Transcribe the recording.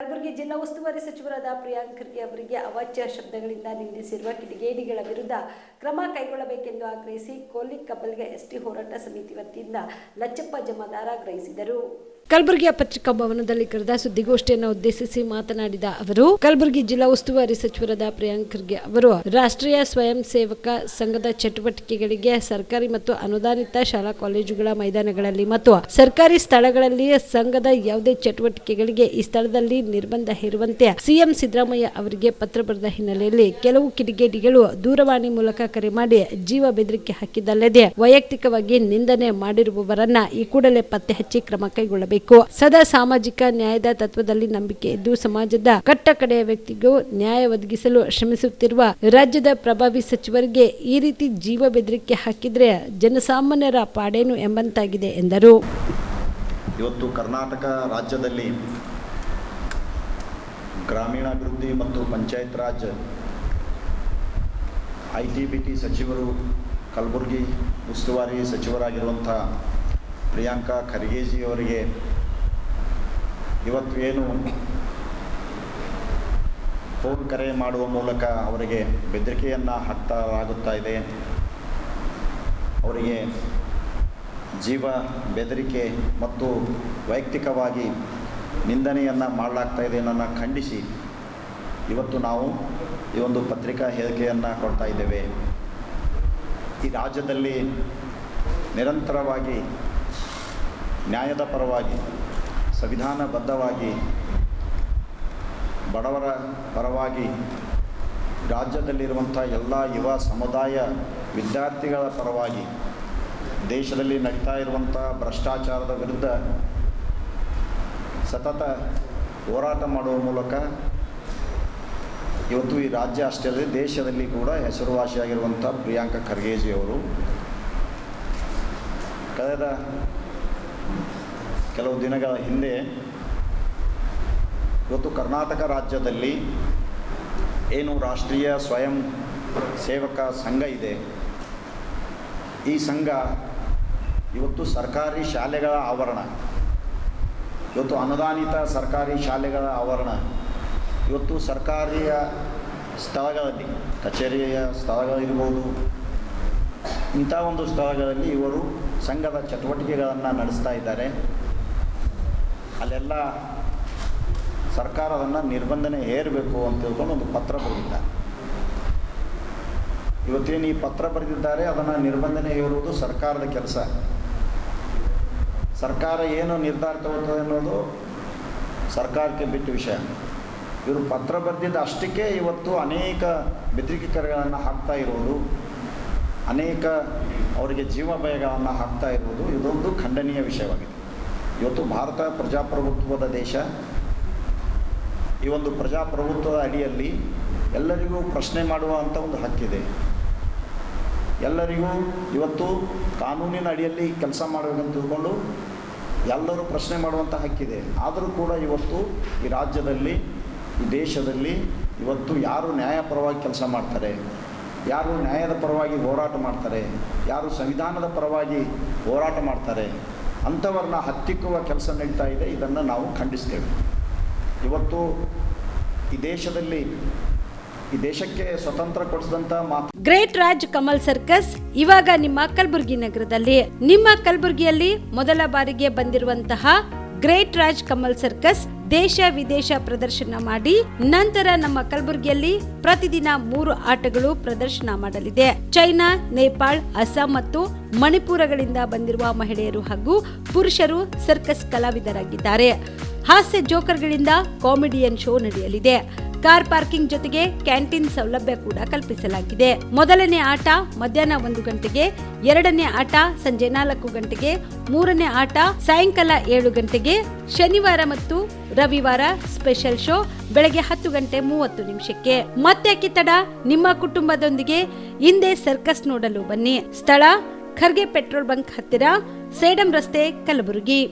ಕಲಬುರಗಿ ಜಿಲ್ಲಾ ಉಸ್ತುವಾರಿ ಸಚಿವರಾದ ಪ್ರಿಯಾಂಕ್ ಖರ್ಗೆ ಅವರಿಗೆ ಅವಾಚ್ಯ ಶಬ್ದಗಳಿಂದ ನಿಂದಿಸಿರುವ ಕಿಡಿಗೇಡಿಗಳ ವಿರುದ್ಧ ಕ್ರಮ ಕೈಗೊಳ್ಳಬೇಕೆಂದು ಆಗ್ರಹಿಸಿ ಕೋಲಿ ಕಬ್ಬಲ್ಗೆ ಎಸ್ಟಿ ಹೋರಾಟ ಸಮಿತಿ ವತಿಯಿಂದ ಲಚ್ಚಪ್ಪ ಜಮಾದಾರ ಆಗ್ರಹಿಸಿದರು. ಕಲಬುರಗಿಯ ಪತ್ರಿಕಾ ಭವನದಲ್ಲಿ ಕರೆದ ಸುದ್ದಿಗೋಷ್ಠಿಯನ್ನು ಉದ್ದೇಶಿಸಿ ಮಾತನಾಡಿದ ಅವರು, ಕಲಬುರಗಿ ಜಿಲ್ಲಾ ಉಸ್ತುವಾರಿ ಸಚಿವರಾದ ಪ್ರಿಯಾಂಕ್ ಖರ್ಗೆ ಅವರು, ರಾಷ್ಟ್ರೀಯ ಸ್ವಯಂ ಸೇವಕ ಸಂಘದ ಚಟುವಟಿಕೆಗಳಿಗೆ ಸರ್ಕಾರಿ ಮತ್ತು ಅನುದಾನಿತ ಶಾಲಾ ಕಾಲೇಜುಗಳ ಮೈದಾನಗಳಲ್ಲಿ ಮತ್ತು ಸರ್ಕಾರಿ ಸ್ಥಳಗಳಲ್ಲಿ ಸಂಘದ ಯಾವುದೇ ಚಟುವಟಿಕೆಗಳಿಗೆ ಈ ಸ್ಥಳದಲ್ಲಿ ನಿರ್ಬಂಧ ಹೇರುವಂತೆ ಸಿಎಂ ಸಿದ್ದರಾಮಯ್ಯ ಅವರಿಗೆ ಪತ್ರ ಬರೆದ ಹಿನ್ನೆಲೆಯಲ್ಲಿ ಕೆಲವು ಕಿಡಿಗೇಡಿಗಳು ದೂರವಾಣಿ ಮೂಲಕ ಕರೆ ಮಾಡಿ ಜೀವ ಬೆದರಿಕೆ ಹಾಕಿದ್ದಲ್ಲದೆ ವೈಯಕ್ತಿಕವಾಗಿ ನಿಂದನೆ ಮಾಡಿರುವವರನ್ನ ಈ ಕೂಡಲೇ ಪತ್ತೆ ಹಚ್ಚಿ ಕ್ರಮ ಕೈಗೊಳ್ಳಬೇಕು. ಸದಾ ಸಾಮಾಜಿಕ ನ್ಯಾಯದ ತತ್ವದಲ್ಲಿ ನಂಬಿಕೆ ಇದ್ದು ಸಮಾಜದ ಕಟ್ಟ ಕಡೆಯ ವ್ಯಕ್ತಿಗೂ ನ್ಯಾಯ ಒದಗಿಸಲು ಶ್ರಮಿಸುತ್ತಿರುವ ರಾಜ್ಯದ ಪ್ರಭಾವಿ ಸಚಿವರಿಗೆ ಈ ರೀತಿ ಜೀವ ಬೆದರಿಕೆ ಹಾಕಿದ್ರೆ ಜನಸಾಮಾನ್ಯರ ಪಾಡೇನು ಎಂಬಂತಾಗಿದೆ ಎಂದರು. ಇವತ್ತು ಕರ್ನಾಟಕ ರಾಜ್ಯದಲ್ಲಿ ಗ್ರಾಮೀಣಾಭಿವೃದ್ಧಿ ಮತ್ತು panchayat raj I T B T ಸಚಿವರು ಕಲಬುರಗಿ ಉಸ್ತುವಾರಿ ಸಚಿವರಾಗಿರುವಂಥ ಪ್ರಿಯಾಂಕಾ ಖರ್ಗೆಜಿಯವರಿಗೆ ಇವತ್ತು ಏನು ಫೋನ್ ಕರೆ ಮಾಡುವ ಮೂಲಕ ಅವರಿಗೆ ಬೆದರಿಕೆಯನ್ನು ಹಾಕ್ತಾರಾಗುತ್ತಾ ಇದೆ. ಅವರಿಗೆ ಜೀವ, ಬೆದರಿಕೆ ಮತ್ತು ವೈಯಕ್ತಿಕವಾಗಿ ನಿಂದನೆಯನ್ನು ಮಾಡಲಾಗ್ತಾ ಇದೆ ನನ್ನ ಖಂಡಿಸಿ ಇವತ್ತು ನಾವು ಈ ಒಂದು ಪತ್ರಿಕಾ ಹೇಳಿಕೆಯನ್ನು ಕೊಡ್ತಾ ಇದ್ದೇವೆ. ಈ ರಾಜ್ಯದಲ್ಲಿ ನಿರಂತರವಾಗಿ ನ್ಯಾಯದ ಪರವಾಗಿ, ಸಂವಿಧಾನಬದ್ಧವಾಗಿ, ಬಡವರ ಪರವಾಗಿ, ರಾಜ್ಯದಲ್ಲಿರುವಂಥ ಎಲ್ಲ ಯುವ ಸಮುದಾಯ ವಿದ್ಯಾರ್ಥಿಗಳ ಪರವಾಗಿ, ದೇಶದಲ್ಲಿ ನಡೀತಾ ಇರುವಂಥ ಭ್ರಷ್ಟಾಚಾರದ ವಿರುದ್ಧ ಸತತ ಹೋರಾಟ ಮಾಡುವ ಮೂಲಕ ಇವತ್ತು ಈ ರಾಜ್ಯ ಅಷ್ಟೇ ಅಲ್ಲದೆ ದೇಶದಲ್ಲಿ ಕೂಡ ಹೆಸರುವಾಸಿಯಾಗಿರುವಂಥ ಪ್ರಿಯಾಂಕ ಖರ್ಗೆಜಿಯವರು ಕಳೆದ ಕೆಲವು ದಿನಗಳ ಹಿಂದೆ ಇವತ್ತು ಕರ್ನಾಟಕ ರಾಜ್ಯದಲ್ಲಿ ಏನು ರಾಷ್ಟ್ರೀಯ ಸ್ವಯಂ ಸೇವಕ ಸಂಘ ಇದೆ. ಈ ಸಂಘ ಇವತ್ತು ಸರ್ಕಾರಿ ಶಾಲೆಗಳ ಆವರಣ, ಇವತ್ತು ಅನುದಾನಿತ ಸರ್ಕಾರಿ ಶಾಲೆಗಳ ಆವರಣ, ಇವತ್ತು ಸರ್ಕಾರಿಯ ಸ್ಥಳಗಳಲ್ಲಿ, ಕಚೇರಿಯ ಸ್ಥಳಗಳಿರ್ಬೋದು ಇಂಥ ಒಂದು ಸ್ಥಳಗಳಲ್ಲಿ ಇವರು ಸಂಘದ ಚಟುವಟಿಕೆಗಳನ್ನು ನಡೆಸ್ತಾ ಇದ್ದಾರೆ. ಅಲ್ಲೆಲ್ಲ ಸರ್ಕಾರ ಅದನ್ನು ನಿರ್ಬಂಧನೆ ಹೇರಬೇಕು ಅಂತ ತಿಳ್ಕೊಂಡು ಒಂದು ಪತ್ರ ಬರೆದಿದ್ದಾರೆ. ಇವತ್ತೇನು ಈ ಪತ್ರ ಬರೆದಿದ್ದಾರೆ, ಅದನ್ನು ನಿರ್ಬಂಧನೆ ಹೇರುವುದು ಸರ್ಕಾರದ ಕೆಲಸ. ಸರ್ಕಾರ ಏನು ನಿರ್ಧಾರ ತಗೋತದೆ ಅನ್ನೋದು ಸರ್ಕಾರಕ್ಕೆ ಬಿಟ್ಟ ವಿಷಯ. ಇವರು ಪತ್ರ ಬರೆದಿದ್ದ ಅಷ್ಟಕ್ಕೆ ಇವತ್ತು ಅನೇಕ ಬೆದರಿಕೆ ಕರೆಗಳನ್ನು ಹಾಕ್ತಾ ಇರೋದು, ಅನೇಕ ಅವರಿಗೆ ಜೀವ ಭಯಗಳನ್ನು ಹಾಕ್ತಾ ಇರುವುದು ಇದೊಂದು ಖಂಡನೀಯ ವಿಷಯವಾಗಿದೆ. ಇವತ್ತು ಭಾರತ ಪ್ರಜಾಪ್ರಭುತ್ವದ ದೇಶ. ಈ ಒಂದು ಪ್ರಜಾಪ್ರಭುತ್ವದ ಅಡಿಯಲ್ಲಿ ಎಲ್ಲರಿಗೂ ಪ್ರಶ್ನೆ ಮಾಡುವಂಥ ಒಂದು ಹಕ್ಕಿದೆ. ಎಲ್ಲರಿಗೂ ಇವತ್ತು ಕಾನೂನಿನ ಅಡಿಯಲ್ಲಿ ಕೆಲಸ ಮಾಡಬೇಕಂತ ತಿಳ್ಕೊಂಡು ಎಲ್ಲರೂ ಪ್ರಶ್ನೆ ಮಾಡುವಂಥ ಹಕ್ಕಿದೆ. ಆದರೂ ಕೂಡ ಇವತ್ತು ಈ ರಾಜ್ಯದಲ್ಲಿ, ಈ ದೇಶದಲ್ಲಿ ಇವತ್ತು ಯಾರು ನ್ಯಾಯಪರವಾಗಿ ಕೆಲಸ ಮಾಡ್ತಾರೆ? ಯಾರು ನ್ಯಾಯದ ಪರವಾಗಿ ಹೋರಾಟ ಮಾಡ್ತಾರೆ? ಯಾರು ಸಂವಿಧಾನದ ಪರವಾಗಿ ಹೋರಾಟ ಮಾಡ್ತಾರೆ? ಅಂಥವ್ರನ್ನ ಹತ್ತಿಕ್ಕುವ ಕೆಲಸ ನಡೀತಾ ಇದೆ, ಇದನ್ನು ನಾವು ಖಂಡಿಸ್ತೇವೆ. ಇವತ್ತು ಈ ದೇಶದಲ್ಲಿ, ಈ ದೇಶಕ್ಕೆ ಸ್ವತಂತ್ರ ಕೊಡಿಸಿದಂತ ಗ್ರೇಟ್ ರಾಜ್ ಕಮಲ್ ಸರ್ಕಸ್ ಇವಾಗ ನಿಮ್ಮ ಕಲಬುರಗಿ ನಗರದಲ್ಲಿ. ನಿಮ್ಮ ಕಲಬುರಗಿಯಲ್ಲಿ ಮೊದಲ ಬಾರಿಗೆ ಬಂದಿರುವಂತಹ ಗ್ರೇಟ್ ರಾಜ್ ಕಮಲ್ ಸರ್ಕಸ್ ದೇಶ ವಿದೇಶ ಪ್ರದರ್ಶನ ಮಾಡಿ ನಂತರ ನಮ್ಮ ಕಲಬುರಗಿಯಲ್ಲಿ ಪ್ರತಿದಿನ ಮೂರು ಆಟಗಳು ಪ್ರದರ್ಶನ ಮಾಡಲಿದೆ. ಚೈನಾ, ನೇಪಾಳ್, ಅಸ್ಸಾಂ ಮತ್ತು ಮಣಿಪುರಗಳಿಂದ ಬಂದಿರುವ ಮಹಿಳೆಯರು ಹಾಗೂ ಪುರುಷರು ಸರ್ಕಸ್ ಕಲಾವಿದರಾಗಿದ್ದಾರೆ. ಹಾಸ್ಯ ಜೋಕರ್ಗಳಿಂದ ಕಾಮಿಡಿಯನ್ ಶೋ ನಡೆಯಲಿದೆ. ಕಾರ್ ಪಾರ್ಕಿಂಗ್ ಜೊತೆಗೆ ಕ್ಯಾಂಟೀನ್ ಸೌಲಭ್ಯ ಕೂಡ ಕಲ್ಪಿಸಲಾಗಿದೆ. ಮೊದಲನೇ ಆಟ ಮಧ್ಯಾಹ್ನ ಒಂದು ಗಂಟೆಗೆ, ಎರಡನೇ ಆಟ ಸಂಜೆ ನಾಲ್ಕು ಗಂಟೆಗೆ, ಮೂರನೇ ಆಟ ಸಾಯಂಕಾಲ ಏಳು ಗಂಟೆಗೆ, ಶನಿವಾರ ಮತ್ತು ರವಿವಾರ ಸ್ಪೆಷಲ್ ಶೋ ಬೆಳಗ್ಗೆ ಹತ್ತು ಗಂಟೆ ಮೂವತ್ತು ನಿಮಿಷಕ್ಕೆ. ಮತ್ತೆ ಕಿತ್ತಡ, ನಿಮ್ಮ ಕುಟುಂಬದೊಂದಿಗೆ ಹಿಂದೆ ಸರ್ಕಸ್ ನೋಡಲು ಬನ್ನಿ. ಸ್ಥಳ ಖರ್ಗೆ ಪೆಟ್ರೋಲ್ ಬಂಕ್ ಹತ್ತಿರ, ಸೇಡಂ ರಸ್ತೆ ಕಲಬುರಗಿ.